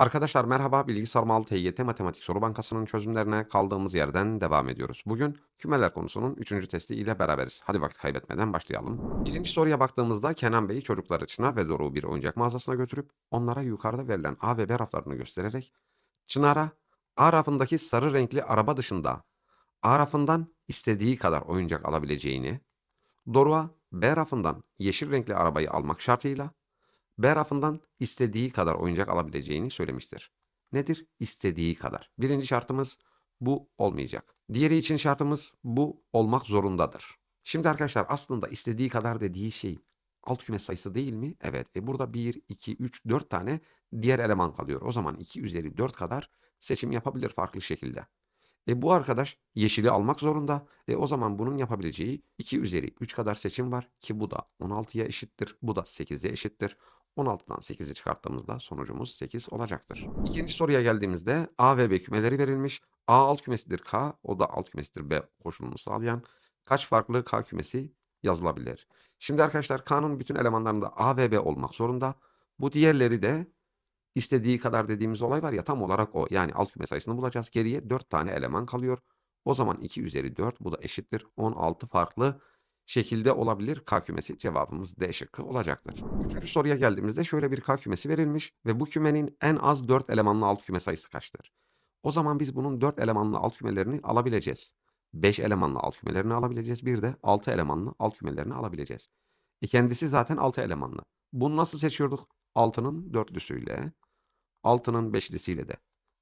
Arkadaşlar merhaba, Bilgisayar Mal TYT Matematik Soru Bankası'nın çözümlerine kaldığımız yerden devam ediyoruz. Bugün kümeler konusunun 3. testi ile beraberiz. Hadi vakit kaybetmeden başlayalım. Birinci soruya baktığımızda Kenan Bey çocukları Çınar ve Doruk'u bir oyuncak mağazasına götürüp onlara yukarıda verilen A ve B raflarını göstererek Çınar'a A rafındaki sarı renkli araba dışında A rafından istediği kadar oyuncak alabileceğini, Doruk'a B rafından yeşil renkli arabayı almak şartıyla B rafından istediği kadar oyuncak alabileceğini söylemiştir. Nedir? İstediği kadar. Birinci şartımız bu olmayacak. Diğeri için şartımız bu olmak zorundadır. Şimdi arkadaşlar aslında istediği kadar dediği şey alt küme sayısı değil mi? Evet. E burada 1, 2, 3, 4 tane diğer eleman kalıyor. O zaman 2 üzeri 4 kadar seçim yapabilir farklı şekilde. E bu arkadaş yeşili almak zorunda. E o zaman bunun yapabileceği 2 üzeri 3 kadar seçim var ki bu da 16'ya eşittir. Bu da 8'e eşittir. 16'dan 8'i çıkarttığımızda sonucumuz 8 olacaktır. İkinci soruya geldiğimizde A ve B kümeleri verilmiş. A alt kümesidir K, o da alt kümesidir B koşulunu sağlayan kaç farklı K kümesi yazılabilir? Şimdi arkadaşlar K'nın bütün elemanlarında A ve B olmak zorunda. Bu diğerleri de istediği kadar dediğimiz olay var ya tam olarak o. Yani alt küme sayısını bulacağız. Geriye 4 tane eleman kalıyor. O zaman 2 üzeri 4 bu da eşittir. 16 farklı şekilde olabilir K kümesi. Cevabımız D şıkkı olacaktır. Üçüncü soruya geldiğimizde şöyle bir K kümesi verilmiş ve bu kümenin en az 4 elemanlı alt küme sayısı kaçtır? O zaman biz bunun 4 elemanlı alt kümelerini alabileceğiz. 5 elemanlı alt kümelerini alabileceğiz. Bir de 6 elemanlı alt kümelerini alabileceğiz. E kendisi zaten 6 elemanlı. Bunu nasıl seçiyorduk? 6'nın dörtlüsüyle, 6'nın beşlisiyle de.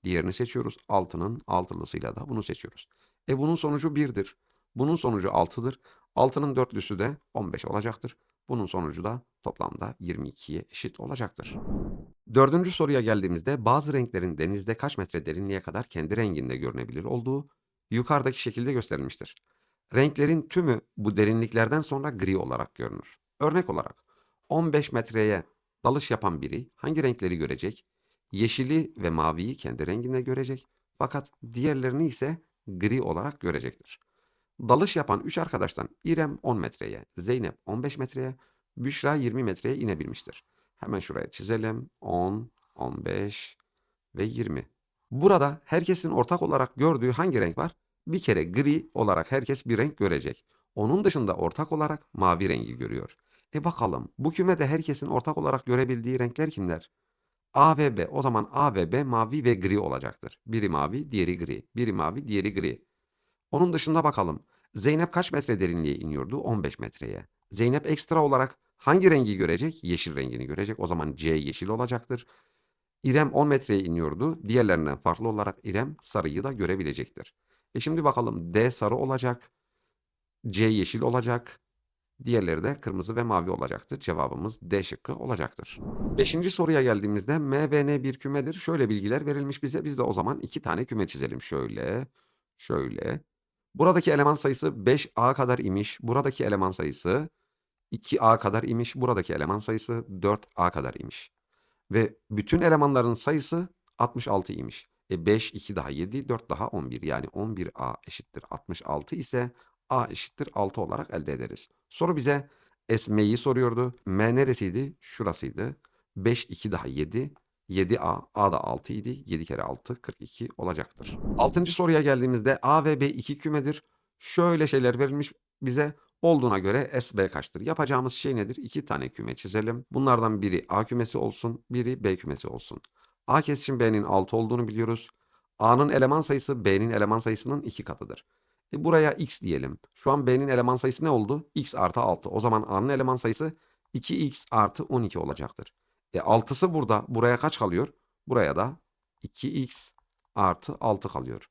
Diğerini seçiyoruz. 6'nın altılısıyla da bunu seçiyoruz. E bunun sonucu 1'dir. Bunun sonucu 6'dır. 6'nın dörtlüsü de 15 olacaktır. Bunun sonucu da toplamda 22'ye eşit olacaktır. Dördüncü soruya geldiğimizde bazı renklerin denizde kaç metre derinliğe kadar kendi renginde görünebilir olduğu yukarıdaki şekilde gösterilmiştir. Renklerin tümü bu derinliklerden sonra gri olarak görünür. Örnek olarak 15 metreye dalış yapan biri hangi renkleri görecek? Yeşili ve maviyi kendi renginde görecek fakat diğerlerini ise gri olarak görecektir. Dalış yapan 3 arkadaştan İrem 10 metreye, Zeynep 15 metreye, Büşra 20 metreye inebilmiştir. Hemen şuraya çizelim. 10, 15 ve 20. Burada herkesin ortak olarak gördüğü hangi renk var? Bir kere gri olarak herkes bir renk görecek. Onun dışında ortak olarak mavi rengi görüyor. E bakalım bu kümede herkesin ortak olarak görebildiği renkler kimler? A ve B. O zaman A ve B mavi ve gri olacaktır. Biri mavi, diğeri gri. Biri mavi, diğeri gri. Onun dışında bakalım. Zeynep kaç metre derinliğe iniyordu? 15 metreye. Zeynep ekstra olarak hangi rengi görecek? Yeşil rengini görecek. O zaman C yeşil olacaktır. İrem 10 metreye iniyordu. Diğerlerinden farklı olarak İrem sarıyı da görebilecektir. E şimdi bakalım D sarı olacak. C yeşil olacak. Diğerleri de kırmızı ve mavi olacaktır. Cevabımız D şıkkı olacaktır. Beşinci soruya geldiğimizde M ve N bir kümedir. Şöyle bilgiler verilmiş bize. Biz de o zaman iki tane küme çizelim. Şöyle, şöyle. Buradaki eleman sayısı 5A kadar imiş. Buradaki eleman sayısı 2A kadar imiş. Buradaki eleman sayısı 4A kadar imiş. Ve bütün elemanların sayısı 66 imiş. E 5, 2 daha 7, 4 daha 11. Yani 11A eşittir 66 ise A eşittir 6 olarak elde ederiz. Soru bize esmeyi soruyordu. M neresiydi? Şurasıydı. 5, 2 daha 7. 7A, A da 6 idi. 7 kere 6, 42 olacaktır. Altıncı soruya geldiğimizde A ve B iki kümedir. Şöyle şeyler verilmiş bize. Olduğuna göre SB kaçtır? Yapacağımız şey nedir? İki tane küme çizelim. Bunlardan biri A kümesi olsun, biri B kümesi olsun. A kesişim B'nin 6 olduğunu biliyoruz. A'nın eleman sayısı B'nin eleman sayısının 2 katıdır. E buraya x diyelim. Şu an B'nin eleman sayısı ne oldu? x artı 6. O zaman A'nın eleman sayısı 2x artı 12 olacaktır. E 6'sı burada. Buraya kaç kalıyor? Buraya da 2x artı 6 kalıyor.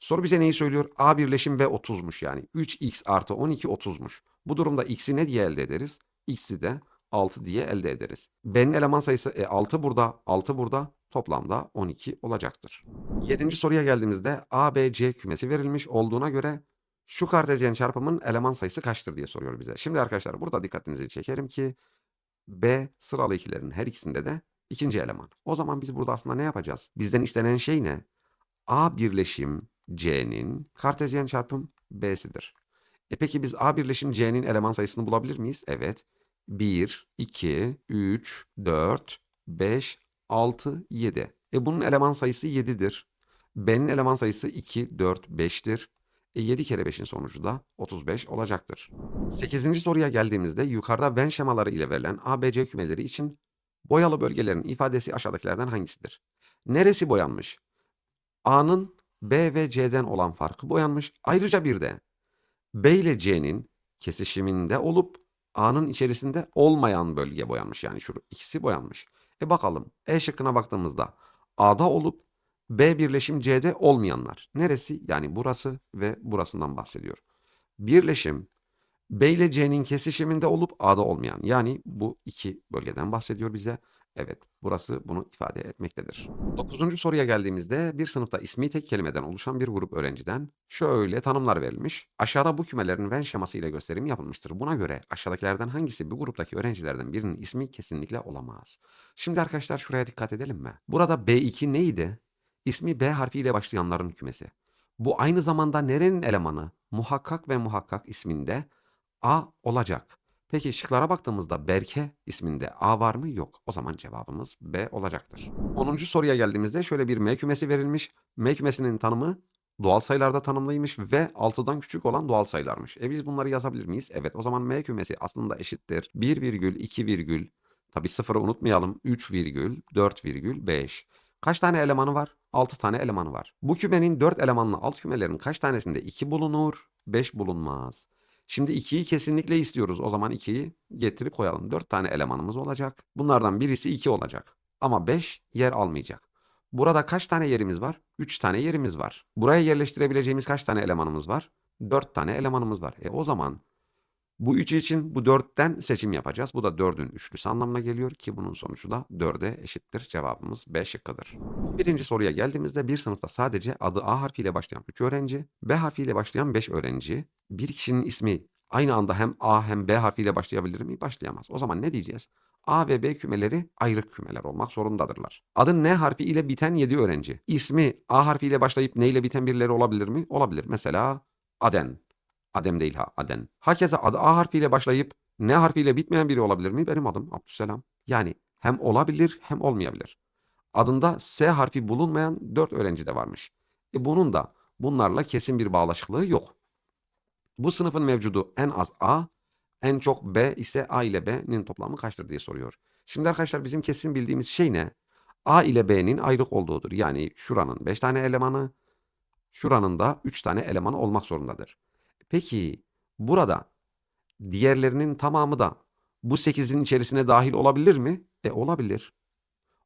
Soru bize neyi söylüyor? A birleşim B 30'muş yani. 3x artı 12 30'muş. Bu durumda x'i ne diye elde ederiz? x'i de 6 diye elde ederiz. B'nin eleman sayısı e, 6 burada, 6 burada. Toplamda 12 olacaktır. Yedinci soruya geldiğimizde A, B, C kümesi verilmiş olduğuna göre şu kartezyen çarpımın eleman sayısı kaçtır diye soruyor bize. Şimdi arkadaşlar burada dikkatinizi çekerim ki B sıralı ikilerin her ikisinde de ikinci eleman. O zaman biz burada aslında ne yapacağız? Bizden istenen şey ne? A birleşim C'nin kartezyen çarpım B'sidir. E peki biz A birleşim C'nin eleman sayısını bulabilir miyiz? Evet. 1, 2, 3, 4, 5, 6, 7. E bunun eleman sayısı 7'dir. B'nin eleman sayısı 2, 4, 5'tir. E 7 kere 5'in sonucu da 35 olacaktır. 8. soruya geldiğimizde yukarıda Venn şemaları ile verilen ABC kümeleri için boyalı bölgelerin ifadesi aşağıdakilerden hangisidir? Neresi boyanmış? A'nın B ve C'den olan farkı boyanmış. Ayrıca bir de B ile C'nin kesişiminde olup A'nın içerisinde olmayan bölge boyanmış. Yani şu ikisi boyanmış. E bakalım E şıkkına baktığımızda A'da olup B birleşim C'de olmayanlar. Neresi? Yani burası ve burasından bahsediyor. Birleşim B ile C'nin kesişiminde olup A'da olmayan. Yani bu iki bölgeden bahsediyor bize. Evet, burası bunu ifade etmektedir. Dokuzuncu soruya geldiğimizde bir sınıfta ismi tek kelimeden oluşan bir grup öğrenciden şöyle tanımlar verilmiş. Aşağıda bu kümelerin Venn şeması ile gösterim yapılmıştır. Buna göre aşağıdakilerden hangisi bu gruptaki öğrencilerden birinin ismi kesinlikle olamaz? Şimdi arkadaşlar şuraya dikkat edelim mi? Burada B2 neydi? İsmi B harfiyle başlayanların kümesi. Bu aynı zamanda nerenin elemanı? Muhakkak ve muhakkak isminde A olacak. Peki şıklara baktığımızda Berke isminde A var mı? Yok. O zaman cevabımız B olacaktır. 10. soruya geldiğimizde şöyle bir M kümesi verilmiş. M kümesinin tanımı doğal sayılarda tanımlıymış ve 6'dan küçük olan doğal sayılarmış. E biz bunları yazabilir miyiz? Evet. O zaman M kümesi aslında eşittir. 1 virgül 2 virgül tabi sıfırı unutmayalım. 3 virgül 4 virgül 5. Kaç tane elemanı var? 6 tane elemanı var. Bu kümenin 4 elemanlı alt kümelerin kaç tanesinde 2 bulunur? 5 bulunmaz. Şimdi 2'yi kesinlikle istiyoruz. O zaman 2'yi getirip koyalım. 4 tane elemanımız olacak. Bunlardan birisi 2 olacak. Ama 5 yer almayacak. Burada kaç tane yerimiz var? 3 tane yerimiz var. Buraya yerleştirebileceğimiz kaç tane elemanımız var? 4 tane elemanımız var. E o zaman bu 3 için bu 4'ten seçim yapacağız. Bu da 4'ün üçlüsü anlamına geliyor ki bunun sonucu da 4'e eşittir. Cevabımız B şıkkıdır. Birinci soruya geldiğimizde bir sınıfta sadece adı A harfiyle başlayan 3 öğrenci, B harfiyle başlayan 5 öğrenci, bir kişinin ismi aynı anda hem A hem B harfiyle başlayabilir mi? Başlayamaz. O zaman ne diyeceğiz? A ve B kümeleri ayrı kümeler olmak zorundadırlar. Adı N harfi ile biten 7 öğrenci. İsmi A harfiyle başlayıp N ile biten birileri olabilir mi? Olabilir. Mesela Aden. Adem değil ha, Aden. Hakeza adı A harfiyle başlayıp N harfiyle bitmeyen biri olabilir mi? Benim adım Abdüsselam. Yani hem olabilir hem olmayabilir. Adında S harfi bulunmayan 4 öğrenci de varmış. E bunun da bunlarla kesin bir bağlaşıklığı yok. Bu sınıfın mevcudu en az A, en çok B ise A ile B'nin toplamı kaçtır diye soruyor. Şimdi arkadaşlar bizim kesin bildiğimiz şey ne? A ile B'nin ayrık olduğudur. Yani şuranın 5 tane elemanı, şuranın da 3 tane elemanı olmak zorundadır. Peki burada diğerlerinin tamamı da bu 8'in içerisine dahil olabilir mi? E olabilir.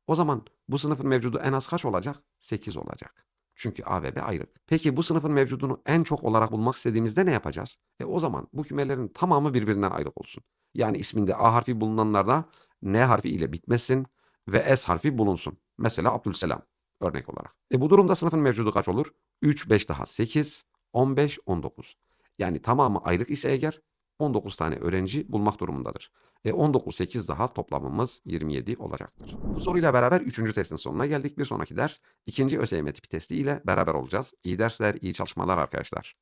O zaman bu sınıfın mevcudu en az kaç olacak? 8 olacak. Çünkü A ve B ayrık. Peki bu sınıfın mevcudunu en çok olarak bulmak istediğimizde ne yapacağız? E o zaman bu kümelerin tamamı birbirinden ayrık olsun. Yani isminde A harfi bulunanlarda N harfi ile bitmesin ve S harfi bulunsun. Mesela Abdülselam örnek olarak. E bu durumda sınıfın mevcudu kaç olur? 3, 5 daha 8, 15, 19. Yani tamamı ayrık ise eğer 19 tane öğrenci bulmak durumundadır. E 19, 8 daha toplamımız 27 olacaktır. Bu soruyla beraber 3. testin sonuna geldik. Bir sonraki ders 2. ÖSYM tipi testi ile beraber olacağız. İyi dersler, iyi çalışmalar arkadaşlar.